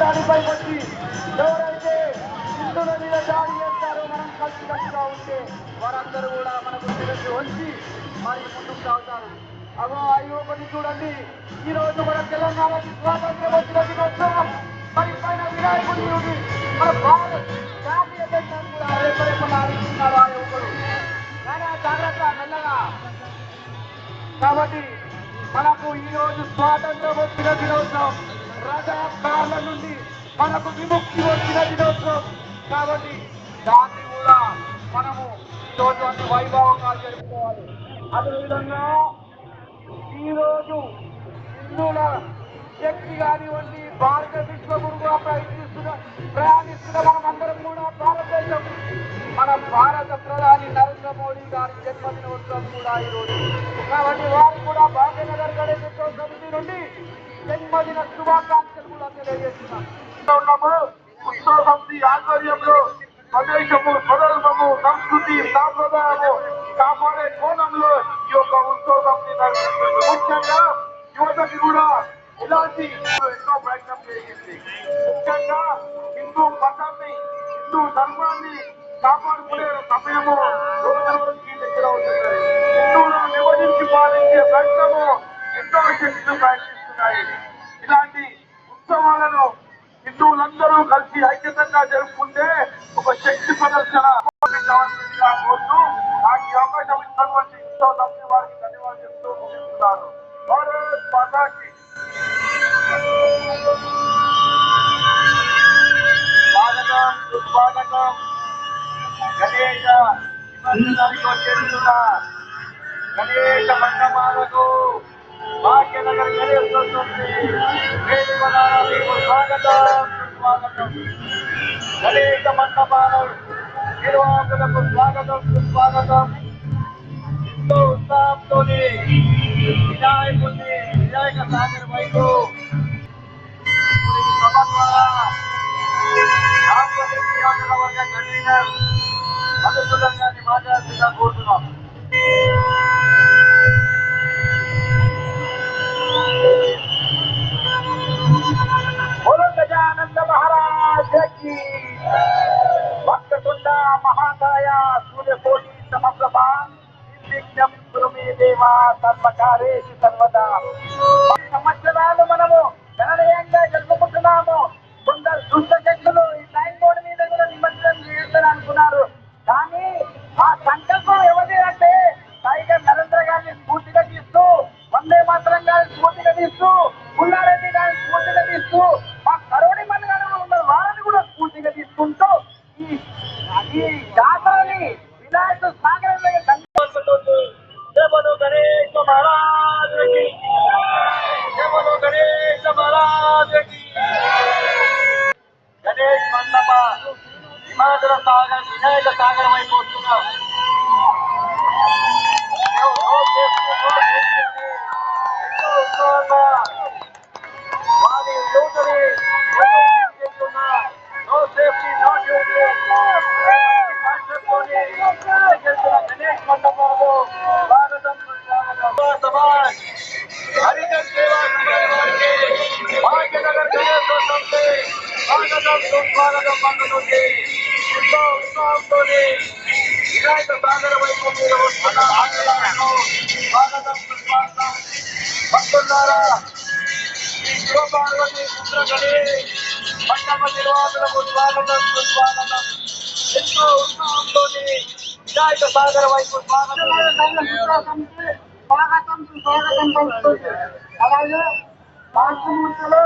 దానిపై వచ్చి ఎవరైతే హిందువుల మీద దాడి చేస్తారో మనం కలిసికట్టుగా ఉంటే వారందరూ కూడా మనకు తిరిగి వచ్చి మరి ముందుకు సాగుతారు. అగో ఆ యువకుని చూడండి. ఈ రోజు మన తెలంగాణకి స్వాతంత్రం వచ్చిన దినోత్సవం. మరి పైన వినాయకుడి యోగి. మన భారత జాతీయ జెండాను కూడా రేపరేపలాడిస్తున్నాడు ఆ యువకుడు. కానీ జాగ్రత్త మెల్లగా. కాబట్టి మనకు ఈ రోజు స్వాతంత్రం వచ్చిన దినోత్సవం. రజాకారుల నుండి మనకు విముక్తి వచ్చిన దినోత్సవం. కాబట్టి దాన్ని కూడా మనము ఈ అన్ని వైభవంగా జరుపుకోవాలి. అదేవిధంగా ఈరోజు హిందువుల శక్తి కానివ్వండి భారత విశ్వగురుగా ప్రయత్నిస్తున్న ప్రదేశము స్వధర్మము సంస్కృతి సాంప్రదాయము కాపాడే కోణంలో ఈ యొక్క ఉద్యోగం ముఖ్యంగా యువతకి కూడా ఇలాంటి ఎన్నో ప్రయత్నం చేసింది ముఖ్యంగా హిందూ మతాన్ని హిందూ ధర్మాన్ని కాపాడుకునే సమయము రోజు రోజుకి దగ్గర అవుతుంది హిందువులను విభజించి పాలించే ప్రయత్నము ఎంతో శక్తులు ప్రయత్నిస్తున్నాయి. ఇలాంటి ఉత్సవాలను హిందువులందరూ కలిసి ఐక్యత ఒక ప్రదర్శన కావాల్సిందిగా కోరుతూ నాకు ఈ అవకాశం ఇస్తున్నటువంటి ఉత్సవ సమితి వారికి ధన్యవాదాలు చెప్తూ ముగిస్తున్నాను భారత్ మాతాకి స్వాగతం సుస్వాగతం గణేష నిబంధనలకు వచ్చేస్తున్న గణేష మండపాలకు భాగ్యనగర్ గణేష్ వస్తుంది స్వాగతం. సుస్వాగతం గణేష మండపాల నిర్వాహకులకు స్వాగతం సుస్వాగతం ఎంతో ఉత్సాహంతో వినాయకుడిని వినాయక సాగర్ వైపు ఇప్పుడు ఈ సభ ద్వారా ఆంధ్రప్రదేశ్ నియోజకవర్గ కన్వీనర్ మధుసూదన్ గారిని మాట్లాడుతున్నా కోరుతున్నాం बोलो गजानंद महाराज की మహాకాయ సూర్యకోటి సమప్రభా దేవా సర్వకారేషి సర్వదా సంవత్సరాలు మనము గణనీయంగా జరుపుకుంటున్నాము కొందరు దుష్ట శక్తులు ఈ టైం బోర్డు మీద కూడా నిమజ్జనం చేస్తారు అనుకున్నారు. కానీ ఆ సంకల్పం ఎవరిదంటే టైగర్ నరేంద్ర గారిని స్ఫూర్తిగా తీస్తూ వందే మాత్రం గారిని స్ఫూర్తిగా తీస్తూ పుల్లారెడ్డి గారిని స్ఫూర్తిగా తీస్తూ ఈ జాతరని వినాయక సాగరంలో జయమను గణేశ మహారాజ్ కి జయమను గణేశ మహారాజ్ కి గణేష్ మండప హిమాచల సాగర్ వినాయక సాగర్ వైపు సుస్వాగతం పలుకుతుంది ఎంతో ఉత్సాహంతో సాగర వైపు మీరు వస్తున్న ఆందోళనకు స్వాగతం సుస్వాగతం భక్తులారా శ్రీ శివపార్వతి పుత్రగణే మండప నిర్వాహకులకు స్వాగతం సుస్వాగతం ఎంతో ఉత్సాహంతో వినాయక సాగర వైపు స్వాగతం స్వాగతం సుస్వాగతం పలుకుతుంది అలాగే రాష్ట్రమూర్తిలో